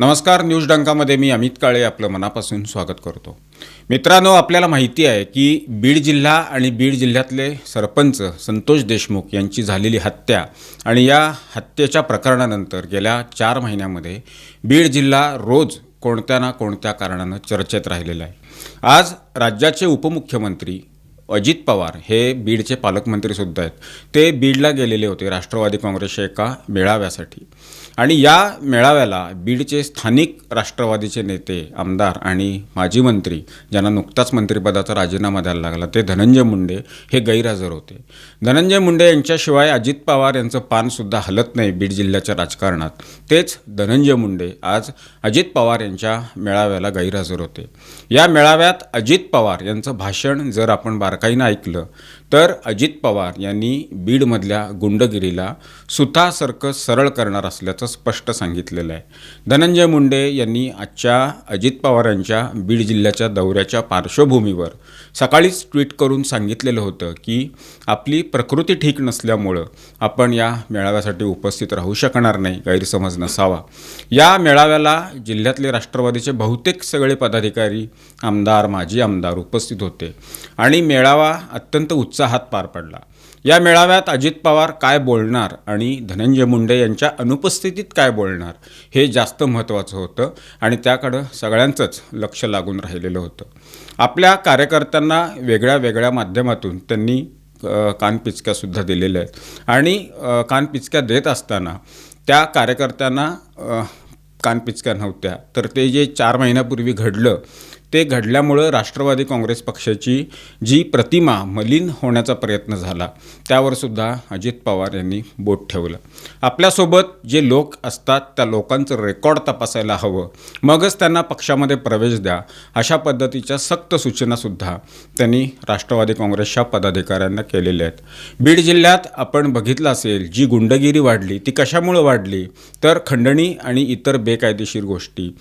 नमस्कार न्यूज डंकामध्ये मी अमित काळे आपलं मनापासून स्वागत करतो. मित्रांनो आपल्याला माहिती आहे की बीड जिल्हा आणि बीड जिल्ह्यातले सरपंच संतोष देशमुख यांची झालेली हत्या आणि या हत्येच्या प्रकरणानंतर गेल्या चार महिन्यामध्ये बीड जिल्हा रोज कोणत्या ना कोणत्या कारणानं चर्चेत राहिलेला आहे. आज राज्याचे उपमुख्यमंत्री अजित पवार हे बीडचे पालकमंत्रीसुद्धा आहेत. ते बीडला गेलेले होते राष्ट्रवादी काँग्रेसच्या एका मेळाव्यासाठी. आणि या मेळाव्याला बीडचे स्थानिक राष्ट्रवादीचे नेते आमदार आणि माजी मंत्री ज्यांना नुकताच मंत्रिपदाचा राजीनामा द्यायला लागला ते धनंजय मुंडे हे गैरहजर होते. धनंजय मुंडे यांच्याशिवाय अजित पवार यांचं पानसुद्धा हलत नाही बीड जिल्ह्याच्या राजकारणात. तेच धनंजय मुंडे आज अजित पवार यांच्या मेळाव्याला गैरहजर होते. या मेळाव्यात अजित पवार यांचं भाषण जर आपण बारकाईनं ऐकलं. तर अजित पवार यांनी बीडमधल्या गुंडगिरीला सुतासारखं सरळ करणार असल्याचं स्पष्ट सांगितलेलं आहे. धनंजय मुंडे यांनी आजच्या अजित पवार यांच्या बीड जिल्ह्याच्या दौऱ्याच्या पार्श्वभूमीवर सकाळीच ट्विट करून सांगितलेलं होतं की आपली प्रकृती ठीक नसल्यामुळं आपण या मेळाव्यासाठी उपस्थित राहू शकणार नाही गैरसमज नसावा. या मेळाव्याला जिल्ह्यातले राष्ट्रवादीचे बहुतेक सगळे पदाधिकारी आमदार माजी आमदार उपस्थित होते. आणि मेळावा अत्यंत उत्साहात पार पडला. या मेळाव्यात अजित पवार काय बोलणार आणि धनंजय मुंडे यांच्या अनुपस्थितीत काय बोलणार हे जास्त महत्त्वाचं होतं आणि त्याकडं सगळ्यांचंच लक्ष लागून राहिलेलं होतं. आपल्या कार्यकर्त्यांना वेगळ्या वेगळ्या माध्यमातून त्यांनी कानपिचक्यासुद्धा दिलेल्या आहेत. आणि कानपिचक्या देत असताना त्या कार्यकर्त्यांना कानपिचक्या नव्हत्या. तर ते जे चार महिन्यापूर्वी घडलं ते घडल्यामुळं राष्ट्रवादी काँग्रेस पक्षाची जी प्रतिमा मलिन होण्याचा प्रयत्न झाला त्यावर सुद्धा अजित पवार यांनी बोट ठेवलं. आपल्यासोबत जे लोक असतात त्या लोकांचं रेकॉर्ड तपासायला हवं. मगच त्यांना पक्षामध्ये प्रवेश द्या अशा पद्धतीच्या सक्त सूचनासुद्धा त्यांनी राष्ट्रवादी काँग्रेसच्या पदाधिकाऱ्यांना केलेल्या आहेत. बीड जिल्ह्यात आपण बघितलं असेल जी गुंडगिरी वाढली ती कशामुळं वाढली? तर खंडणी आणि इतर बेकायदेशीर गोष्टी.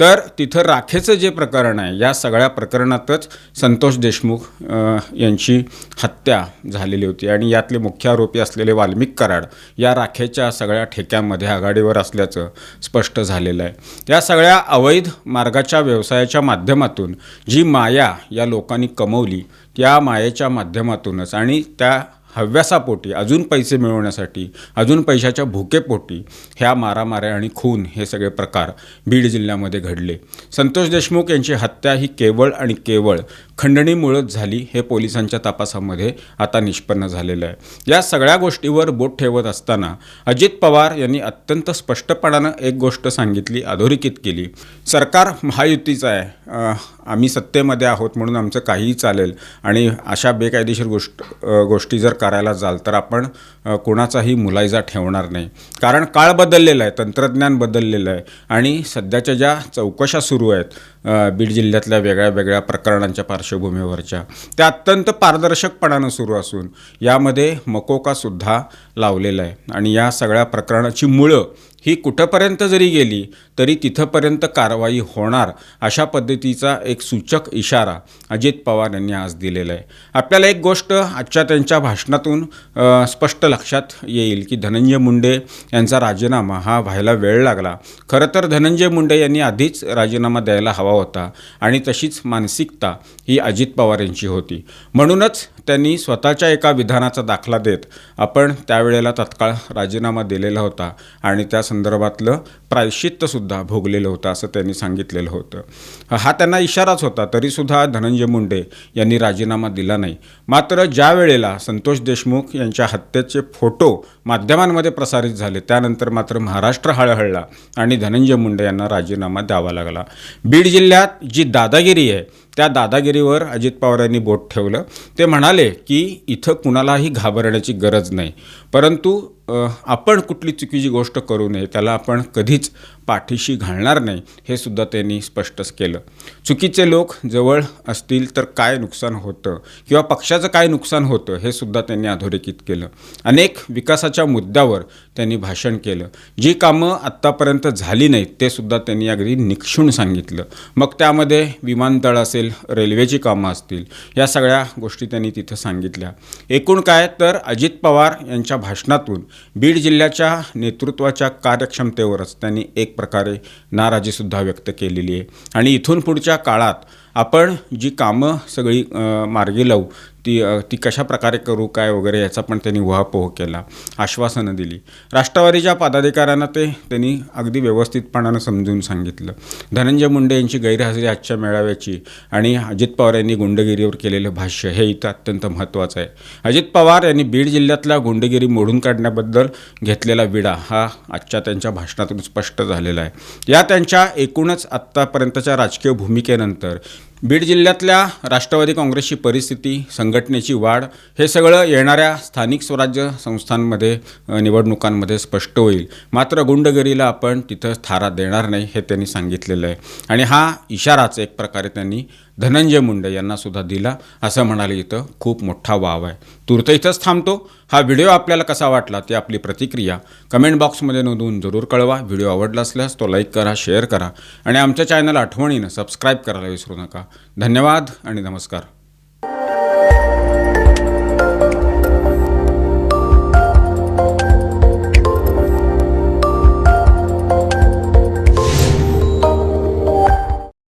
तर तिथं राखेचं जे प्रकरण आहे या सगळ्या प्रकरणातच संतोष देशमुख यांची हत्या झालेली होती. आणि यातले मुख्य आरोपी असलेले वाल्मिक कराड या राखेच्या सगळ्या ठेक्यामध्ये आघाडीवर असल्याचं स्पष्ट झालेलं आहे. या सगळ्या अवैध मार्गाच्या व्यवसायाच्या माध्यमातून जी माया या लोकांनी कमवली त्या मायेच्या माध्यमातूनच आणि त्या हव्यासापोटी अजून पैसे मिळवण्यासाठी अजून पैशाच्या भुकेपोटी ह्या मारामाऱ्या आणि खून हे सगळे प्रकार बीड जिल्ह्यामध्ये घडले. संतोष देशमुख यांची हत्या ही केवळ आणि केवळ खंडणीमुळंच झाली हे पोलिसांच्या तपासामध्ये आता निष्पन्न झालेलं आहे. या सगळ्या गोष्टीवर बोट ठेवत असताना अजित पवार यांनी अत्यंत स्पष्टपणानं एक गोष्ट सांगितली अधोरेखित केली. सरकार महायुतीचं आहे. आम्ही सत्तेमध्ये आहोत म्हणून आमचं काहीही चालेल. आणि अशा बेकायदेशीर गोष्ट गोष्टी जर करायला जाल तर आपण कोणाचाही मुलायजा ठेवणार नाही. कारण काळ बदललेला आहे तंत्रज्ञान बदललेलं आहे. आणि सध्याच्या ज्या चौकशा सुरू आहेत बीड जिल्ह्यातल्या वेगळ्या वेगळ्या प्रकरणांच्या पार्श्वभूमीवरच्या त्या अत्यंत पारदर्शकपणानं सुरू असून यामध्ये मकोकासुद्धा लावलेला आहे. आणि या सगळ्या प्रकरणाची मुळं ही कुठंपर्यंत जरी गेली तरी तिथंपर्यंत कारवाई होणार अशा पद्धतीचा एक सूचक इशारा अजित पवार यांनी आज दिलेला आहे. आपल्याला एक गोष्ट आजच्या त्यांच्या भाषणातून स्पष्ट लक्षात येईल की धनंजय मुंडे यांचा राजीनामा हा व्हायला वेळ लागला. खरं तर धनंजय मुंडे यांनी आधीच राजीनामा द्यायला हवा होता आणि तशीच मानसिकता ही अजित पवार यांची होती. म्हणूनच त्यांनी स्वतःच्या एका विधानाचा दाखला देत आपण त्यावेळेला तत्काळ राजीनामा दिलेला होता आणि त्या संदर्भातलं प्रायश्चित्तसुद्धा भोगलेलं होतं असं त्यांनी सांगितलेलं होतं. हा त्यांना इशाराच होता तरीसुद्धा धनंजय मुंडे यांनी राजीनामा दिला नाही. मात्र ज्या वेळेला संतोष देशमुख यांच्या हत्येचे फोटो माध्यमांमध्ये प्रसारित झाले त्यानंतर मात्र महाराष्ट्र हळहळला आणि धनंजय मुंडे यांना राजीनामा द्यावा लागला. बीड जिल्ह्यात जी दादागिरी आहे त्या दादागिरीवर अजित पवार यांनी बोट ठेवलं. ते म्हणाले की इथं कुणालाही घाबरण्याची गरज नाही. परंतु आपण कुठली चुकीची गोष्ट करू नये त्याला आपण कधीच पाठीशी घालणार नाही हे सुद्धा त्यांनी स्पष्टच केलं. चुकीचे लोक जवळ असतील तर काय नुकसान होतं? किंवा पक्षाचं काय नुकसान होतं? हे सुद्धा त्यांनी अधोरेखित केलं. अनेक विकासाच्या मुद्द्यावर त्यांनी भाषण केलं. जी कामं आत्तापर्यंत झाली नाहीत ते सुद्धा त्यांनी अगदी निक्षून सांगितलं. मग त्यामध्ये विमानतळ असेल रेल्वेची कामं असतील या सगळ्या गोष्टी त्यांनी तिथं सांगितल्या. एकूण काय तर अजित पवार यांच्या भाषणातून बीड जिल्ह्याच्या नेतृत्वाच्या कार्यक्षमतेवरच त्यांनी त्यांनी एक प्रकारे नाराजीसुद्धा व्यक्त केलेली आहे. आणि इथून पुढच्या काळात आपण जी कामं सगळी मार्गी लावू ती ती कशा प्रकारे करू काय वगैरे याचा पण त्यांनी उहापोह केला आश्वासनं दिली. राष्ट्रवादीच्या पदाधिकाऱ्यांना ते त्यांनी अगदी व्यवस्थितपणानं समजून सांगितलं. धनंजय मुंडे यांची गैरहजेरी आजच्या मेळाव्याची आणि अजित पवार यांनी गुंडगिरीवर केलेलं भाष्य हे इथं अत्यंत महत्त्वाचं आहे. अजित पवार यांनी बीड जिल्ह्यातल्या गुंडगिरी मोडून काढण्याबद्दल घेतलेला विडा हा आजच्या त्यांच्या भाषणातून स्पष्ट झालेला आहे. या त्यांच्या एकूणच आत्तापर्यंतच्या राजकीय भूमिकेनंतर बीड जिल्ह्यातल्या राष्ट्रवादी काँग्रेसची परिस्थिती संघटनेची वाढ हे सगळं येणाऱ्या स्थानिक स्वराज्य संस्थांमध्ये निवडणुकांमध्ये स्पष्ट होईल. मात्र गुंडगिरीला आपण तिथं थारा देणार नाही हे त्यांनी सांगितलेलं आहे. आणि हा इशाराच एक प्रकारे त्यांनी धनंजय मुंडे यांना सुद्धा दिला. असं म्हणाले इथं खूप मोठा वाव आहे. तूर्त इथंच थांबतो. हा व्हिडिओ आपल्याला कसा वाटला ती आपली प्रतिक्रिया कमेंट बॉक्समध्ये नोंदवून जरूर कळवा. व्हिडिओ आवडला असल्यास तो लाईक करा शेअर करा आणि आमच्या चॅनल आठवणीनं सबस्क्राईब करायला विसरू नका. धन्यवाद आणि नमस्कार.